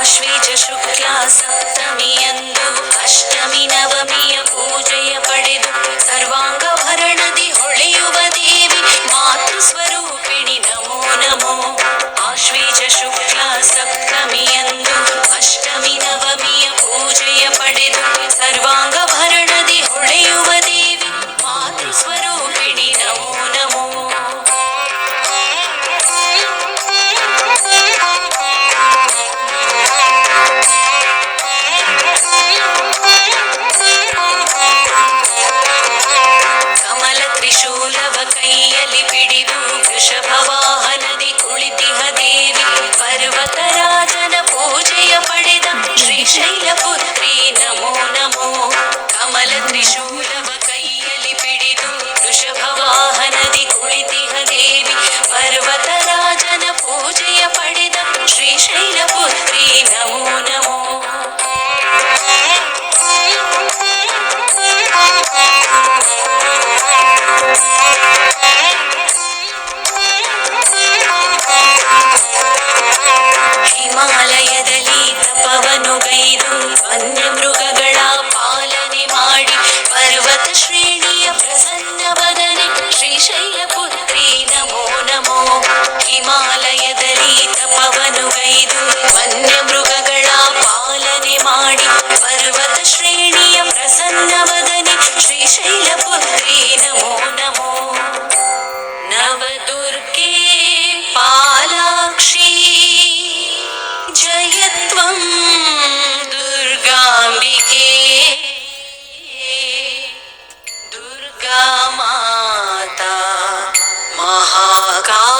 आश्वीज शुक्ला सप्तमी अष्टमी नवमी पूजय ಕೈಯಲ್ಲಿ ಪಿಡಿದು ವೃಷಭ ವಾಹನದಿ ಕುಳಿತಿಹ ದೇವಿ. ಪರ್ವತರಾಜನ ಪೂಜೆಯ ಪಡೆದ ಶ್ರೀಶೈಲ ಪುತ್ರಿ ನಮೋ ನಮೋ. ಕಮಲ ತ್ರಿಶೂಲವ ಕೈಯಲ್ಲಿ ಪಿಡಿದು ವೃಷಭ ವಾಹನದಿ ಕುಳಿತಿಹ ದೇವಿ. ಪರ್ವತರಾಜನ ಪೂಜೆಯ ಪಡೆದ ಶ್ರೀಶೈಲ ಪುತ್ರಿ ನಮೋ माता महाका